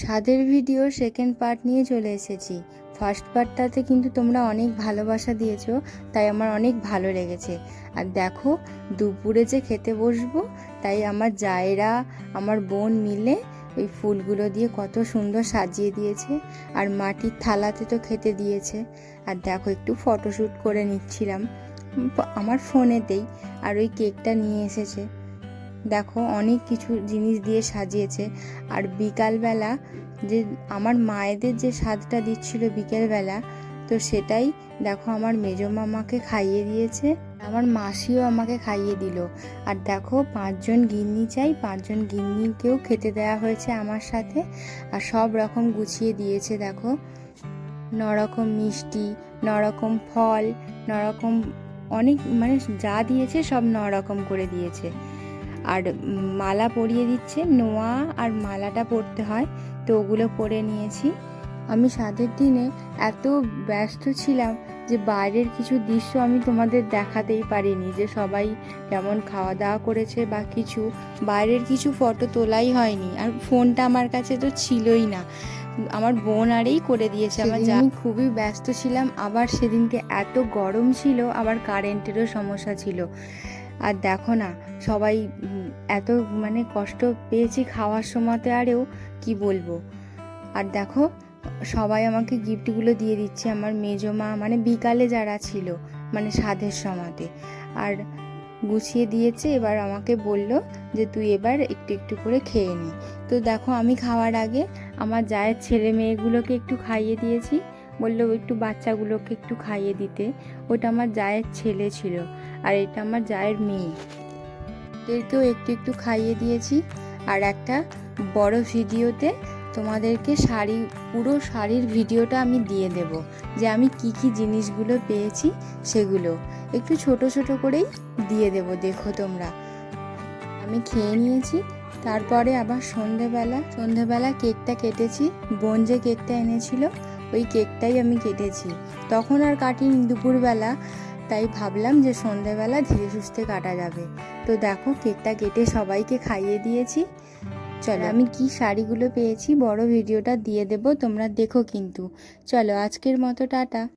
স্বাদের video second part নিয়ে চলে এসেছি। ফার্স্ট পার্টটাতে কিন্তু তোমরা অনেক ভালোবাসা দিয়েছ, তাই আমার অনেক ভালো লেগেছে। আর দেখো, দুপুরে যে খেতে বসবো, তাই আমার জায়েরা, আমার বোন মিলে ওই ফুলগুলো দিয়ে কত সুন্দর সাজিয়ে দিয়েছে। আর মাটির থালাতে তো খেতে দিয়েছে। আর দেখো, একটু ফটোশ্যুট করে নিচ্ছিলাম। আমার ফোনেতেই আর ওই কেকটা নিয়ে এসেছে। দেখো, অনেক কিছু জিনিস দিয়ে সাজিয়েছে। আর বিকালবেলা যে আমার মায়েদের যে স্বাদটা দিচ্ছিল বিকেলবেলা, তো সেটাই দেখো আমার মেজো মামাকে খাইয়ে দিয়েছে। আমার মাসিও আমাকে খাইয়ে দিল। আর দেখো, পাঁচজন গিন্নি চাই, পাঁচজন গিন্নিকেও খেতে দেওয়া হয়েছে আমার সাথে। আর সব রকম গুছিয়ে দিয়েছে দেখো। নরকম মিষ্টি, নরকম ফল, নরকম অনেক মানে যা দিয়েছে সব নরকম করে দিয়েছে। আর মালা পরিয়ে দিচ্ছে। নোয়া আর মালাটা পরতে হয়, তো ওগুলো পরে নিয়েছি। আমি সাদের দিনে এত ব্যস্ত ছিলাম যে বাইরের কিছু দৃশ্য আমি তোমাদের দেখাতেই পারিনি, যে সবাই কেমন খাওয়া দাওয়া করেছে বা কিছু। বাইরের কিছু ফটো তোলাই হয়নি, আর ফোনটা আমার কাছে তো ছিলই না। আমার বোন আরেই করে দিয়েছে, আমার যা খুবই ব্যস্ত ছিলাম, আবার সেদিনকে এত গরম ছিল, আবার কারেন্টেরও সমস্যা ছিল। আর দেখো না, সবাই এত মানে কষ্ট পেয়েছি খাওয়ার সময়তে আরেও কি বলব? আর দেখো, সবাই আমাকে গিফটগুলো দিয়ে দিচ্ছে আমার মেজো মা মানে বিকালে যারা ছিল মানে সাধের সময়তে। আর গুছিয়ে দিয়েছে, এবার আমাকে বলল যে তুই এবার একটু একটু করে খেয়ে নি। তো দেখো, আমি খাওয়ার আগে আমার জায়ের ছেলে মেয়েগুলোকে একটু খাইয়ে দিয়েছি। বলল, একটু বাচ্চাগুলোকে একটু খাইয়ে দিতে। ওটা আমার জায়ের ছেলে ছিল আর এটা আমার জায়ের মেয়ে। এদেরকেও একটু একটু খাইয়ে দিয়েছি আর একটা বড় ভিডিওতে তোমাদেরকে শাড়ি, পুরো শাড়ির ভিডিওটা আমি দিয়ে দেব যে আমি কি কি জিনিসগুলো পেয়েছি সেগুলো। একটু ছোট ছোট করেই দিয়ে দেব, দেখো তোমরা। আমি খেয়ে নিয়েছি, তারপরে আবার সন্ধেবেলা সন্ধেবেলা কেকটা কেটেছি, বোন যে কেকটা এনেছিল ওই কেকটাই আমি কেটেছি। তখন আর কাটিনি দুপুরবেলা। তাই ভাবলাম যে সন্ধেবেলা ধীরে সুস্থে কাটা যাবে। তো দেখো, কেকটা কেটে সবাইকে খাইয়ে দিয়েছি। চলো, আমি কি শাড়িগুলো পেয়েছি? বড় ভিডিওটা দিয়ে দেবো, তোমরা দেখো কিন্তু। চলো, আজকের মতো টাটা।